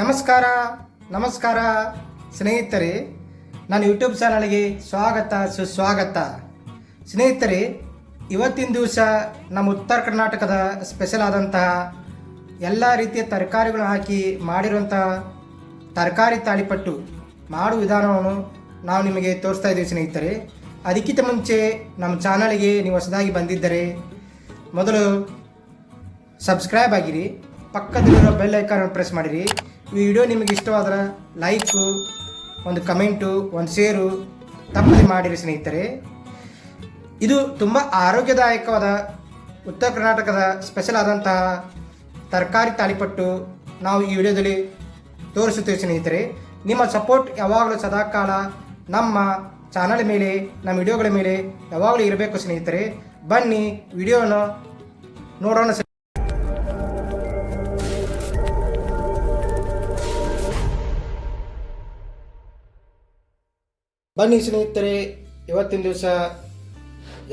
ನಮಸ್ಕಾರ. ನಮಸ್ಕಾರ. ಸ್ನೇಹಿತರೆ ನಾನು ಯೂಟ್ಯೂಬ್ ಚಾನಲ್ಗೆ ಸ್ವಾಗತ, ಸುಸ್ವಾಗತ. ಸ್ನೇಹಿತರೆ, ಇವತ್ತಿನ ದಿವಸ ನಮ್ಮ ಉತ್ತರ ಕರ್ನಾಟಕದ ಸ್ಪೆಷಲ್ ಆದಂತಹ ಎಲ್ಲ ರೀತಿಯ ತರಕಾರಿಗಳು ಹಾಕಿ ಮಾಡಿರುವಂತಹ ತರಕಾರಿ ತಾಳಿಪಟ್ಟು ಮಾಡುವ ವಿಧಾನವನ್ನು ನಾವು ನಿಮಗೆ ತೋರಿಸ್ತಾ ಇದ್ದೀವಿ ಸ್ನೇಹಿತರೆ. ಅದಕ್ಕಿಂತ ಮುಂಚೆ ನಮ್ಮ ಚಾನಲ್ಗೆ ನೀವು ಹೊಸದಾಗಿ ಬಂದಿದ್ದರೆ ಮೊದಲು ಸಬ್ಸ್ಕ್ರೈಬ್ ಆಗಿರಿ ಪಕ್ಕದಲ್ಲಿರೋ ಬೆಲ್ ಐಕಾನ್ ಪ್ರೆಸ್ ಮಾಡಿರಿ. ಈ ವಿಡಿಯೋ ನಿಮಗೆ ಇಷ್ಟವಾದ್ರೆ ಲೈಕು, ಒಂದು ಕಮೆಂಟು, ಒಂದು ಶೇರು ತಪ್ಪದೆ ಮಾಡಿರಿ ಸ್ನೇಹಿತರೆ. ಇದು ತುಂಬ ಆರೋಗ್ಯದಾಯಕವಾದ ಉತ್ತರ ಕರ್ನಾಟಕದ ಸ್ಪೆಷಲ್ ಆದಂತಹ ತರಕಾರಿ ತಾಳಿಪಟ್ಟು ನಾವು ಈ ವಿಡಿಯೋದಲ್ಲಿ ತೋರಿಸುತ್ತೇವೆ ಸ್ನೇಹಿತರೆ. ನಿಮ್ಮ ಸಪೋರ್ಟ್ ಯಾವಾಗಲೂ ಸದಾಕಾಲ ನಮ್ಮ ಚಾನಲ್ ಮೇಲೆ, ನಮ್ಮ ವಿಡಿಯೋಗಳ ಮೇಲೆ ಯಾವಾಗಲೂ ಇರಬೇಕು ಸ್ನೇಹಿತರೆ. ಬನ್ನಿ, ವಿಡಿಯೋನ ನೋಡೋಣ ಬನ್ನಿ ಸ್ನೇಹಿತರೆ, ಇವತ್ತಿನ ದಿವಸ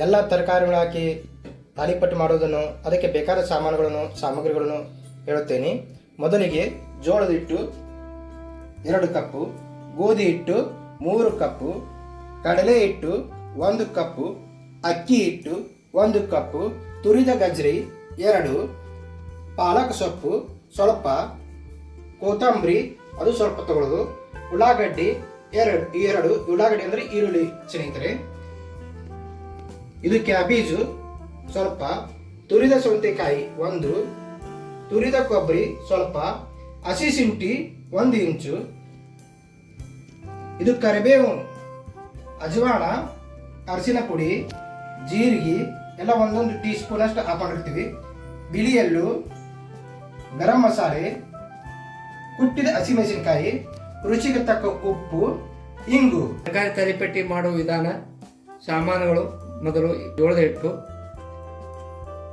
ಎಲ್ಲ ತರಕಾರಿಗಳು ಹಾಕಿ ತಾಲಿಪಟ್ಟು ಮಾಡೋದನ್ನು, ಅದಕ್ಕೆ ಬೇಕಾದ ಸಾಮಾನುಗಳನ್ನು, ಸಾಮಗ್ರಿಗಳನ್ನು ಹೇಳುತ್ತೇನೆ. ಮೊದಲಿಗೆ ಜೋಳದ ಹಿಟ್ಟು ಎರಡು ಕಪ್ಪು, ಗೋಧಿ ಹಿಟ್ಟು ಮೂರು ಕಪ್ಪು, ಕಡಲೆ ಹಿಟ್ಟು ಒಂದು ಕಪ್ಪು, ಅಕ್ಕಿ ಹಿಟ್ಟು ಒಂದು ಕಪ್ಪು, ತುರಿದ ಗಜ್ರಿ ಎರಡು, ಪಾಲಕ್ ಸೊಪ್ಪು ಸ್ವಲ್ಪ, ಕೊತ್ತಂಬರಿ ಅದು ಸ್ವಲ್ಪ ತಗೊಳ್ಳೋದು, ಉಳ್ಳಾಗಡ್ಡಿ ಎರಡು ಎರಡು ಉಳ್ಳಾಗಡ್ಡಿ ಅಂದ್ರೆ ಈರುಳ್ಳಿ ಸ್ನೇಹಿತರೆ. ಇದು ಕ್ಯಾಬೇಜು, ಸ್ವಲ್ಪ ತುರಿದ ಸೌತೆಕಾಯಿ ಒಂದು, ತುರಿದ ಕೊಬ್ಬರಿ ಸ್ವಲ್ಪ ಹಸಿ ಶುಂಠಿ ಒಂದು ಇಂಚು. ಇದು ಕರಿಬೇವು ಅಜವಾಣ ಅರಸಿನ ಪುಡಿ, ಜೀರಿಗೆ, ಎಲ್ಲ ಒಂದೊಂದು ಟೀ ಸ್ಪೂನ್ ಅಷ್ಟು ಹಾಕೊಂಡಿರ್ತೀವಿ. ಬಿಳಿಯಲ್ಲು ಗರಂ ಮಸಾಲೆ, ಕುಟ್ಟಿದ ಹಸಿಮೆಣಸಿನಕಾಯಿ ರುಚಿಗೆ ತಕ್ಕ ಉಪ್ಪು, ಇಂಗು. ತರಕಾರಿ ತರಿಪಟ್ಟಿ ಮಾಡುವ ವಿಧಾನ ಸಾಮಾನುಗಳು ಮೊದಲು ಜೋಳದ ಹಿಟ್ಟು,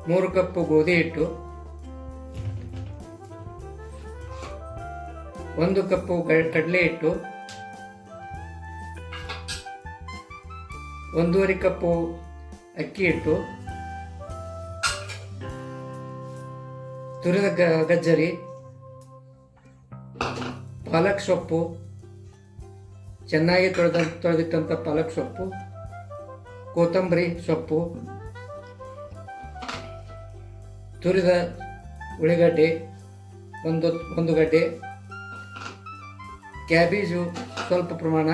ಮೂರು ಕಪ್ಪು ಗೋಧಿ ಹಿಟ್ಟು, ಒಂದು ಕಪ್ಪು ಕಡಲೆ ಹಿಟ್ಟು, ಒಂದೂವರೆ ಕಪ್ಪು ಅಕ್ಕಿ ಹಿಟ್ಟು, ತುರಿದ ಗಜ್ಜರಿ ಪಾಲಕ್ ಸೊಪ್ಪು. ಚೆನ್ನಾಗಿ ತೊಳೆದ ತೊಳೆದಿಟ್ಟಂಥ ಪಾಲಕ್ ಸೊಪ್ಪು. ಕೊತ್ತಂಬರಿ ಸೊಪ್ಪು. ತುರಿದ ಉಳ್ಳಿಗಡ್ಡೆ, ಒಂದು ಒಂದು ಗಡ್ಡೆ. ಕ್ಯಾಬೇಜು ಸ್ವಲ್ಪ ಪ್ರಮಾಣ.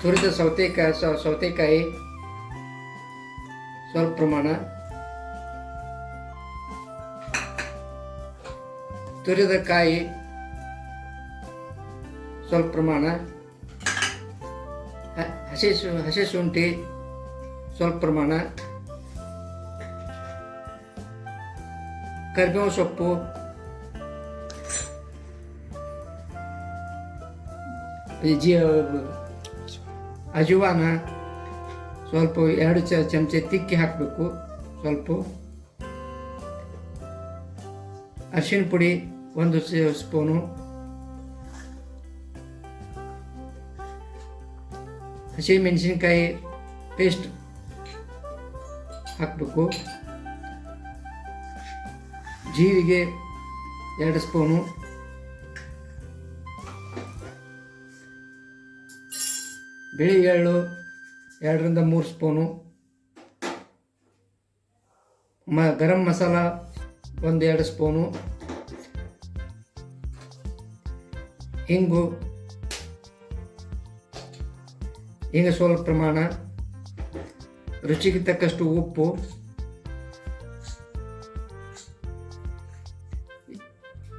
ತುರಿದ ಸೌತೆಕಾಯಿ ಸೌತೆಕಾಯಿ ಸ್ವಲ್ಪ ಪ್ರಮಾಣ. ತುರಿದ ಕಾಯಿ ಸ್ವಲ್ಪ ಪ್ರಮಾಣ ಹಸಿ ಹಸಿ ಶುಂಠಿ ಸ್ವಲ್ಪ ಪ್ರಮಾಣ, ಕರಿಬೇವು ಸೊಪ್ಪು ಜಿ, ಅಜುವಾನ, ಸ್ವಲ್ಪ ಎರಡು ಚ, ಚಮಚೆ ತಿಕ್ಕಿ ಹಾಕಬೇಕು, ಸ್ವಲ್ಪ ಅರಿಶಿನ ಪುಡಿ ಒಂದು ಸ್ಪೂನು ಹಸಿ ಮೆಣಸಿನ್ಕಾಯಿ ಪೇಸ್ಟ್ ಹಾಕಬೇಕು ಜೀರಿಗೆ ಎರಡು ಸ್ಪೂನು ಬಿಳಿ ಎಳ್ಳು ಎರಡರಿಂದ ಮೂರು ಸ್ಪೂನು ಮ ಗರಂ ಮಸಾಲ ಒಂದು ಎರಡು ಸ್ಪೂನು ಹಿಂಗು ಇಂಗು ಸ್ವಲ್ಪ ಪ್ರಮಾಣ. ರುಚಿಗೆ ತಕ್ಕಷ್ಟು ಉಪ್ಪು.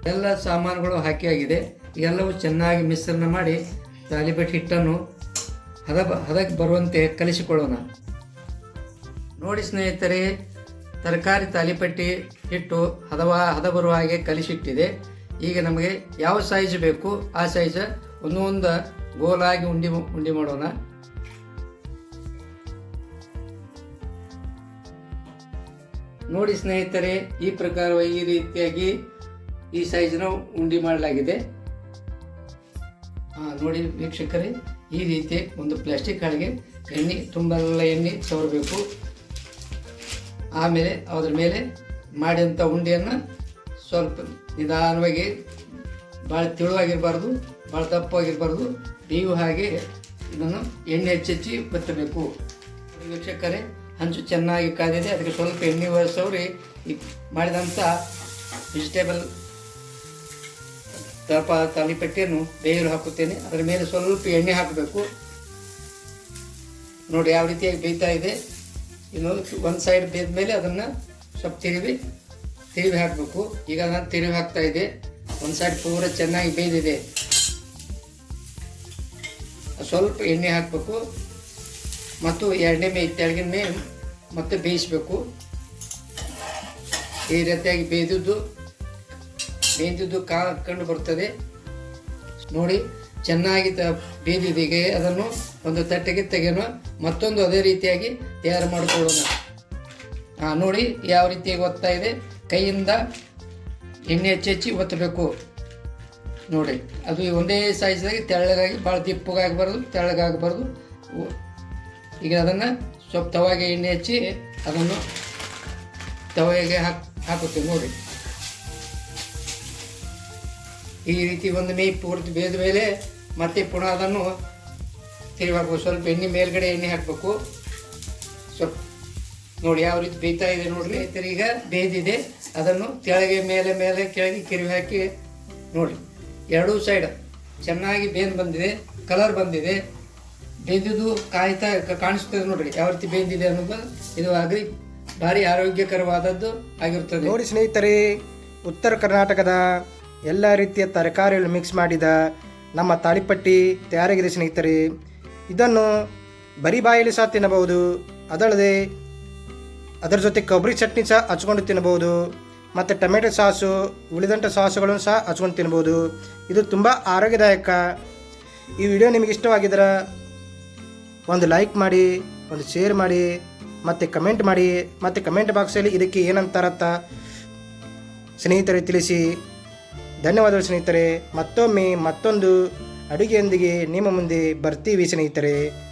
ಎಲ್ಲ ಸಾಮಾನುಗಳು ಹಾಕಿ ಆಗಿದೆ. ಎಲ್ಲವೂ ಚೆನ್ನಾಗಿ ಮಿಶ್ರಣ ಮಾಡಿ ತಾಲಿಬೆಟ್ ಹಿಟ್ಟನ್ನು ಹದ ಹದಕ್ಕೆ ಬರುವಂತೆ ಕಲಿಸಿಕೊಳ್ಳೋಣ. ನೋಡಿ ಸ್ನೇಹಿತರೆ, ತರಕಾರಿ, ತಾಲಿಪಟ್ಟಿ ಹಿಟ್ಟು ಹದವ ಹದ ಬರುವ ಹಾಗೆ ಕಲಿಸಿಟ್ಟಿದೆ. ಈಗ ನಮಗೆ ಯಾವ ಸೈಜ್ ಬೇಕು, ಆ ಸೈಜ್ ಒಂದು ಒಂದು ಗೋಲಾಗಿ ಉಂಡಿ ಉಂಡಿ ಮಾಡೋಣ. ನೋಡಿ ಸ್ನೇಹಿತರೆ, ಈ ಪ್ರಕಾರವಾಗಿ ಈ ರೀತಿಯಾಗಿ ಈ ಸೈಜ್ನ ಉಂಡಿ ಮಾಡಲಾಗಿದೆ. ನೋಡಿ ವೀಕ್ಷಕರೇ, ಈ ರೀತಿ ಒಂದು ಪ್ಲಾಸ್ಟಿಕ್ ಹಾಳಿಗೆ ಎಣ್ಣೆ ತುಂಬೆಲ್ಲ ಎಣ್ಣೆ ಸವರಬೇಕು ಆಮೇಲೆ ಅದರ ಮೇಲೆ ಮಾಡಿದಂಥ ಉಂಡೆಯನ್ನು ಸ್ವಲ್ಪ ನಿಧಾನವಾಗಿ ಭಾಳ ತೆಳುವಾಗಿರಬಾರ್ದು, ಭಾಳ ದಪ್ಪವಾಗಿರಬಾರ್ದು. ನೀವು ಹಾಗೆ ಇದನ್ನು ಎಣ್ಣೆ ಹೆಚ್ಚೆಚ್ಚಿ ಬತ್ತಬೇಕು ವೀಕ್ಷಕರೇ, ಹಂಚು ಚೆನ್ನಾಗಿ ಕಾದಿದೆ, ಅದಕ್ಕೆ ಸ್ವಲ್ಪ ಎಣ್ಣೆ ಬಳಸೋರಿ ಈ ಮಾಡಿದಂಥ ವೆಜಿಟೇಬಲ್ ದಪ್ಪ ತಾಲಿಪಟ್ಟಿಯನ್ನು ಬೇಯಲು ಹಾಕುತ್ತೇನೆ. ಅದರ ಮೇಲೆ ಸ್ವಲ್ಪ ಎಣ್ಣೆ ಹಾಕಬೇಕು. ನೋಡಿ, ಯಾವ ರೀತಿಯಾಗಿ ಬೇಯ್ತಾ ಇದೆ. ಇನ್ನು ಒಂದು ಸೈಡ್ ಬೇಯ್ದ ಮೇಲೆ ಅದನ್ನು ಸ್ವಲ್ಪ ತಿರುವಿ. ತಿರುವಿ ಹಾಕಬೇಕು. ಈಗ ನಾನು ತಿರುವಿ ಹಾಕ್ತಾ ಇದೆ. ಒಂದು ಸೈಡ್ ಪೂರ ಚೆನ್ನಾಗಿ ಬೇಯ್ದಿದೆ. ಸ್ವಲ್ಪ ಎಣ್ಣೆ ಹಾಕಬೇಕು. ಮತ್ತು ಎರಡನೇ ಮೇ ತೆಳಗಿನ ಮೇ ಮತ್ತೆ ಬೇಯಿಸಬೇಕು. ಈ ರೀತಿಯಾಗಿ ಬೇಯ್ದದ್ದು, ಬೇಯ್ದಿದ್ದು ಕಾ ಕಂಡು ಬರ್ತದೆ. ನೋಡಿ, ಚೆನ್ನಾಗಿ ತ ಬೇಯ್ದಿದೆ. ಅದನ್ನು ಒಂದು ತಟ್ಟೆಗೆ ತೆಗೆಯೋಣ. ಮತ್ತೊಂದು ಅದೇ ರೀತಿಯಾಗಿ ತಯಾರು ಮಾಡಿಕೊಳ್ಳೋಣ. ಹಾಂ ನೋಡಿ, ಯಾವ ರೀತಿಯಾಗಿ ಒತ್ತಾ ಇದೆ. ಕೈಯಿಂದ ಎಣ್ಣೆ ಹೆಚ್ಚಿ ಒತ್ತಬೇಕು. ನೋಡಿ, ಅದು ಒಂದೇ ಸೈಜ್ದಾಗಿ ತೆಳ್ಳಗಾಗಿ ಭಾಳ ದಿಪ್ಪಗಾಗಬಾರ್ದು, ತೆಳ್ಳಗಾಗಬಾರ್ದು. ಈಗ ಅದನ್ನು ಸ್ವಲ್ಪ ತವಾಗೆ ಎಣ್ಣೆ ಹಚ್ಚಿ ಅದನ್ನು ತವಾಗೆ ಹಾಕಿ, ಹಾಕುತ್ತೇವೆ, ನೋಡಿ. ಈ ರೀತಿ ಒಂದು ಮೇ ಪೂರ್ತಿ ಬೇದ ಮೇಲೆ ಮತ್ತೆ ಪುನಃ ಅದನ್ನು ತಿರುಗಿ ಸ್ವಲ್ಪ ಎಣ್ಣೆ ಮೇಲ್ಗಡೆ ಎಣ್ಣೆ ಹಾಕಬೇಕು. ಸ್ವಲ್ಪ ನೋಡಿ ಯಾವ ರೀತಿ ಬೇಯ್ತಾ ಇದೆ ನೋಡ್ರಿ. ಈಗ ಬೇಯ್ದಿದೆ ಅದನ್ನು ಕೆಳಗೆ ಮೇಲೆ ಮೇಲೆ ಕೆಳಗೆ ಕಿರಿವಿ ಹಾಕಿ ನೋಡಿ. ಎರಡೂ ಸೈಡ್ ಚೆನ್ನಾಗಿ ಬೇಂದು ಬಂದಿದೆ ಕಲರ್ ಬಂದಿದೆ. ಬೇಯ್ದಿದ್ದು ಕಾಯ್ತಾ ಕಾಣಿಸ್ತದೆ ನೋಡ್ರಿ ಯಾವ ರೀತಿ ಬೇಯ್ದಿದೆ ಅನ್ನೋದು. ಇದು ಆಗಲಿ ಭಾರಿ ಆರೋಗ್ಯಕರವಾದದ್ದು ಆಗಿರ್ತದೆ. ನೋಡಿ ಸ್ನೇಹಿತರೆ, ಉತ್ತರ ಕರ್ನಾಟಕದ ಎಲ್ಲ ರೀತಿಯ ತರಕಾರಿಗಳು ಮಿಕ್ಸ್ ಮಾಡಿದ ನಮ್ಮ ತಾಳಿಪಟ್ಟಿ ತಯಾರಾಗಿದೆ ಸ್ನೇಹಿತರೆ. ಇದನ್ನು ಬರಿ ಬಾಯಲ್ಲಿ ಸಹ ತಿನ್ನಬಹುದು. ಅದಲ್ಲದೆ ಅದರ ಜೊತೆ ಕೊಬ್ಬರಿ ಚಟ್ನಿ ಸಹ ಹಚ್ಕೊಂಡು ತಿನ್ಬೋದು ಮತ್ತು ಟೊಮೆಟೊ ಸಾಸು ಉಳಿದಂಥ ಸಾಸುಗಳನ್ನು ಸಹ ಹಚ್ಕೊಂಡು ತಿನ್ಬೋದು ಇದು ತುಂಬ ಆರೋಗ್ಯದಾಯಕ. ಈ ವಿಡಿಯೋ ನಿಮಗೆ ಇಷ್ಟವಾಗಿದ್ರೆ ಒಂದು ಲೈಕ್ ಮಾಡಿ, ಒಂದು ಶೇರ್ ಮಾಡಿ, ಮತ್ತು ಕಮೆಂಟ್ ಮಾಡಿ. ಮತ್ತು ಕಮೆಂಟ್ ಬಾಕ್ಸಲ್ಲಿ ಇದಕ್ಕೆ ಏನಂತಾರತ್ತ ಸ್ನೇಹಿತರೆ ತಿಳಿಸಿ. ಧನ್ಯವಾದಗಳು ಸ್ನೇಹಿತರೆ. ಮತ್ತೊಮ್ಮೆ ಮತ್ತೊಂದು ಅಡುಗೆಯೊಂದಿಗೆ ನಿಮ್ಮ ಮುಂದೆ ಬರ್ತೀವಿ ಸ್ನೇಹಿತರೆ.